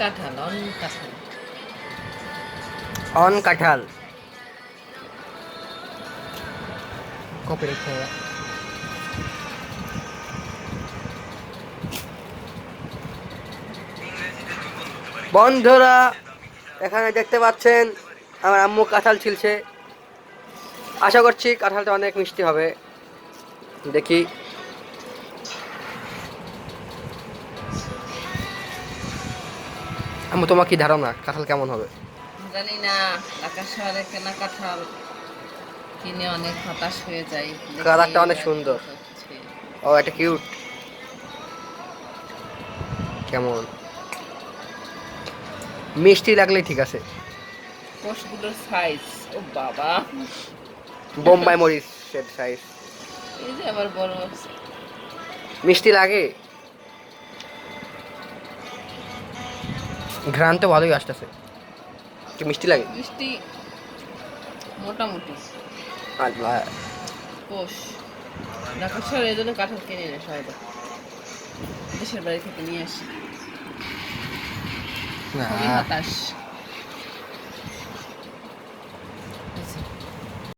কাঁঠাল অন কাঁঠাল। অন কাঁঠাল। কপি হবে বন্ধুরা এখানে দেখতে পাচ্ছেন আমার আম্মু কাঁঠাল ছিলছে। আশা করছি কাঁঠালটা অনেক মিষ্টি হবে। দেখি। আম্মু তোমার কি ধারণা? কাঁঠাল কেমন হবে? জানি না ঢাকা শহরে কেনা কাঁঠাল কিনে অনেক হতাশ হয়ে যাই। কালারটা অনেক সুন্দর। ও এটা কিউট কেমন? মিষ্টি লাগলেই ঠিক আছে। কোষগুলোর সাইজ ও বাবা। বোম্বাই মরিচের সাইজ এই যে আবার বড় মিষ্টি লাগে? ঘ্রাণ তো ভালোই আসতেছে। একটু মিষ্টি লাগে? মিষ্টি মোটামুটি। আল্লাহ কোষ ঢাকা শহরে এই জন্য কাঁঠাল কিনে না সবাই। দেশের বাড়ি থেকে নিয়ে আসি। হতাশ।